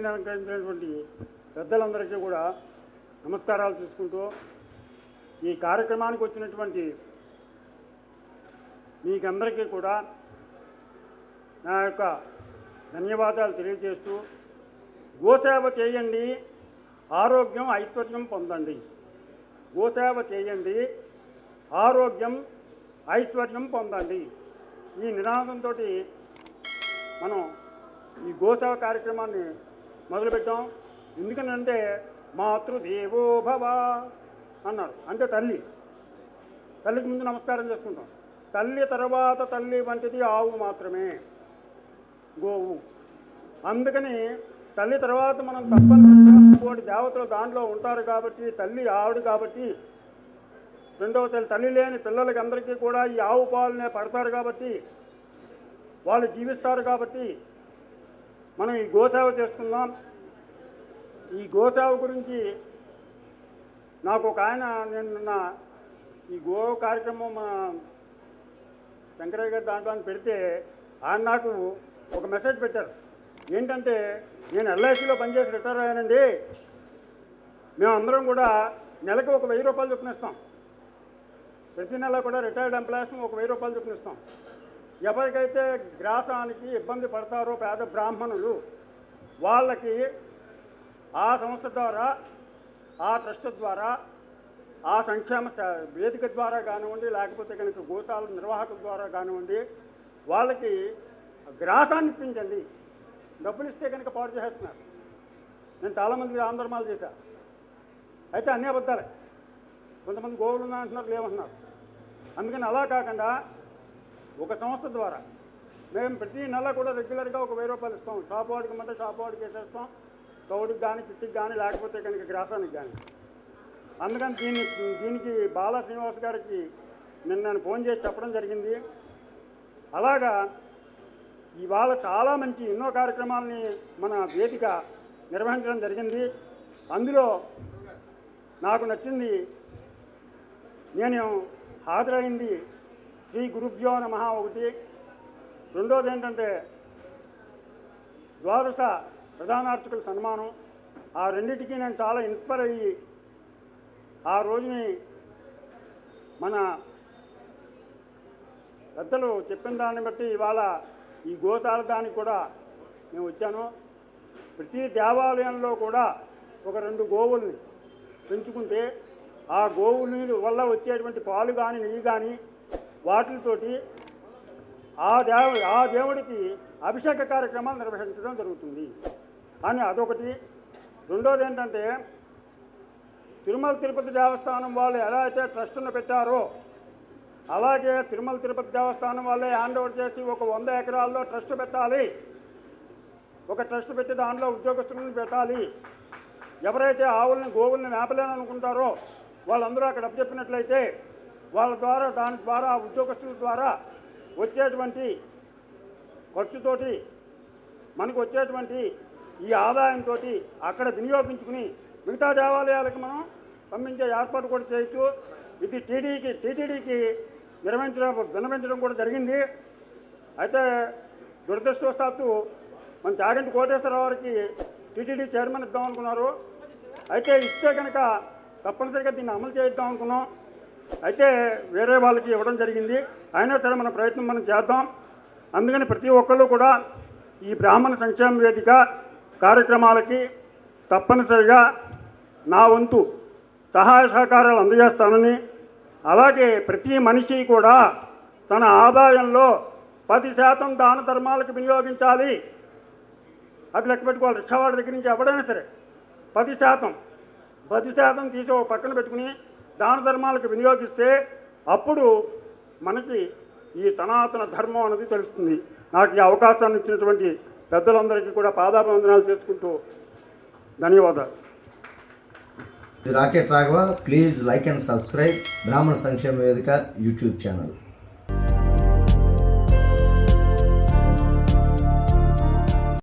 వేదికను అలంకరించినటువంటి పెద్దలందరికీ కూడా నమస్కారాలు చేసుకుంటూ ఈ కార్యక్రమానికి వచ్చినటువంటి మీకందరికీ కూడా నా యొక్క ధన్యవాదాలు తెలియజేస్తూ గోసేవ చేయండి ఆరోగ్యం ఐశ్వర్యం పొందండి. గోసేవ చేయండి ఆరోగ్యం ఐశ్వర్యం పొందండి. ఈ నినాదంతో మనం ఈ గోసేవ కార్యక్రమాన్ని మొదలుపెట్టాం. ఎందుకనంటే మాతృదేవో భవ అన్నారు అంటే తల్లి. తల్లికి ముందు నమస్కారం చేసుకుంటాం. తల్లి తర్వాత తల్లి వంటిది ఆవు మాత్రమే. గోవు. అందుకని తల్లి తర్వాత మనం తప్పనిసరిగా దేవతలు దాంట్లో ఉంటారు కాబట్టి తల్లి ఆవిడ కాబట్టి రెండవ తల్లి తల్లి లేని పిల్లలకి అందరికీ కూడా ఈ ఆవు పాలనే పడతారు కాబట్టి వాళ్ళు జీవిస్తారు కాబట్టి మనం ఈ గోసేవ చేసుకుందాం ఈ గోసేవ గురించి నాకు ఒక ఆయన నేను నిన్న ఈ గో కార్యక్రమం మా శంకరయ్య గారి దాంట్లో అని పెడితే ఆయన నాకు ఒక మెసేజ్ పెట్టారు. ఏంటంటే నేను ఎల్ఐసిలో పనిచేసి రిటైర్ అయ్యానండి. మేమందరం కూడా నెలకు ఒక వెయ్యి రూపాయలు చొప్పున ఇస్తాం. ప్రతి నెల కూడా రిటైర్డ్ ఎంప్లాయీస్ ఒక వెయ్యి రూపాయలు చొప్పున ఇస్తాం. ఎవరికైతే గ్రాసానికి ఇబ్బంది పడతారో పేద బ్రాహ్మణులు వాళ్ళకి ఆ సంస్థ ద్వారా ఆ ట్రస్ట్ ద్వారా ఆ సంక్షేమ వేదిక ద్వారా కానివ్వండి లేకపోతే కనుక గోతాల నిర్వాహకుల ద్వారా కానివ్వండి వాళ్ళకి గ్రాసాన్ని ఇప్పించండి. డబ్బులు ఇస్తే కనుక పాడు చేస్తున్నారు. నేను చాలామంది ఆందోళనలు చేశా. అయితే అన్నీ అబద్ధాలే. కొంతమంది గోవులు ఉన్నా అంటున్నారు లేవంటున్నారు. అందుకని అలా కాకుండా ఒక సంస్థ ద్వారా. మేము ప్రతి నెల కూడా రెగ్యులర్గా ఒక వెయ్యి రూపాయలు ఇస్తాం. షాప్ వాడికి మంటే షాప్ వాడికి వేసేస్తాం. తౌడికి కానీ చిట్టికి కానీ లేకపోతే కనుక గ్రాసానికి కానీ అందుకని దీన్ని దీనికి బాలా శ్రీనివాస్ గారికి నిన్న నేను ఫోన్ చేసి చెప్పడం జరిగింది. అలాగా ఇవాళ చాలా మంచి ఎన్నో కార్యక్రమాలని మన వేదిక నిర్వహించడం జరిగింది. అందులో నాకు నచ్చింది నేను హాజరైంది శ్రీ గురుభ్యో నమ ఒకటి. రెండోది ఏంటంటే ద్వాదశ ప్రధానార్చకుల సన్మానం. ఆ రెండింటికి నేను చాలా ఇన్స్పైర్ అయ్యి ఆ రోజుని మన పెద్దలు చెప్పిన దాన్ని బట్టి ఇవాళ ఈ గోశాల దానికి కూడా నేను వచ్చాను. ప్రతి దేవాలయంలో కూడా ఒక రెండు గోవుల్ని పెంచుకుంటే ఆ గోవుల వల్ల వచ్చేటువంటి పాలు కానీ నెయ్యి కానీ వాటితోటి ఆ దేవ ఆ దేవుడికి అభిషేక కార్యక్రమాలు నిర్వహించడం జరుగుతుంది. అని అదొకటి. రెండోది ఏంటంటే తిరుమల తిరుపతి దేవస్థానం వాళ్ళు ఎలా అయితే ట్రస్టును పెట్టారో అలాగే తిరుమల తిరుపతి దేవస్థానం వాళ్ళే హ్యాండ్ ఓవర్ చేసి ఒక వంద ఎకరాల్లో ట్రస్ట్ పెట్టాలి. ఒక ట్రస్ట్ పెట్టి దాంట్లో ఉద్యోగస్తులను పెట్టాలి. ఎవరైతే ఆవుల్ని గోవుల్ని మేపలేననుకుంటారో వాళ్ళందరూ అక్కడ అప్పచెప్పినట్లయితే వాళ్ళ ద్వారా దాని ద్వారా ఉద్యోగస్తుల ద్వారా వచ్చేటువంటి ఖర్చుతోటి మనకు వచ్చేటువంటి ఈ ఆదాయంతో అక్కడ వినియోగించుకుని మిగతా దేవాలయాలకు మనం పంపించే ఏర్పాటు కూడా చేయొచ్చు. ఇది టీడీకి టీటీడీకి నిర్వహించడం విన్నవించడం కూడా జరిగింది. అయితే దురదృష్టవశాత్తు మన తాగంటి కోటేశ్వరరావు గారికి టీటీడీ చైర్మన్ ఇద్దాం అనుకున్నారు. అయితే ఇస్తే కనుక తప్పనిసరిగా దీన్ని అమలు చేయిద్దాం అనుకున్నాం. అయితే వేరే వాళ్ళకి ఇవ్వడం జరిగింది. అయినా సరే మన ప్రయత్నం మనం చేద్దాం. అందుకని ప్రతి ఒక్కళ్ళు కూడా ఈ బ్రాహ్మణ సంక్షేమ వేదిక కార్యక్రమాలకి తప్పనిసరిగా నా వంతు సహాయ సహకారాలు అందజేస్తానని అలాగే ప్రతి మనిషి కూడా తన ఆదాయంలో పది శాతం దాన ధర్మాలకు వినియోగించాలి. అది లెక్క పెట్టుకోవాలి. రిక్షావాడి దగ్గర నుంచి ఎవడైనా సరే పది శాతం పది శాతం తీసి ఒక పక్కన పెట్టుకుని దాన ధర్మాలకు వినియోగిస్తే అప్పుడు మనకి ఈ సనాతన ధర్మం అనేది తెలుస్తుంది. నాకు ఈ అవకాశాన్ని ఇచ్చినటువంటి పెద్దలందరికీ కూడా పాదాభివందనాలు చేసుకుంటూ ధన్యవాదాలు. Rocket Raghava please like and subscribe బ్రాహ్మణ సంక్షేమ వేదిక యూట్యూబ్ ఛానల్.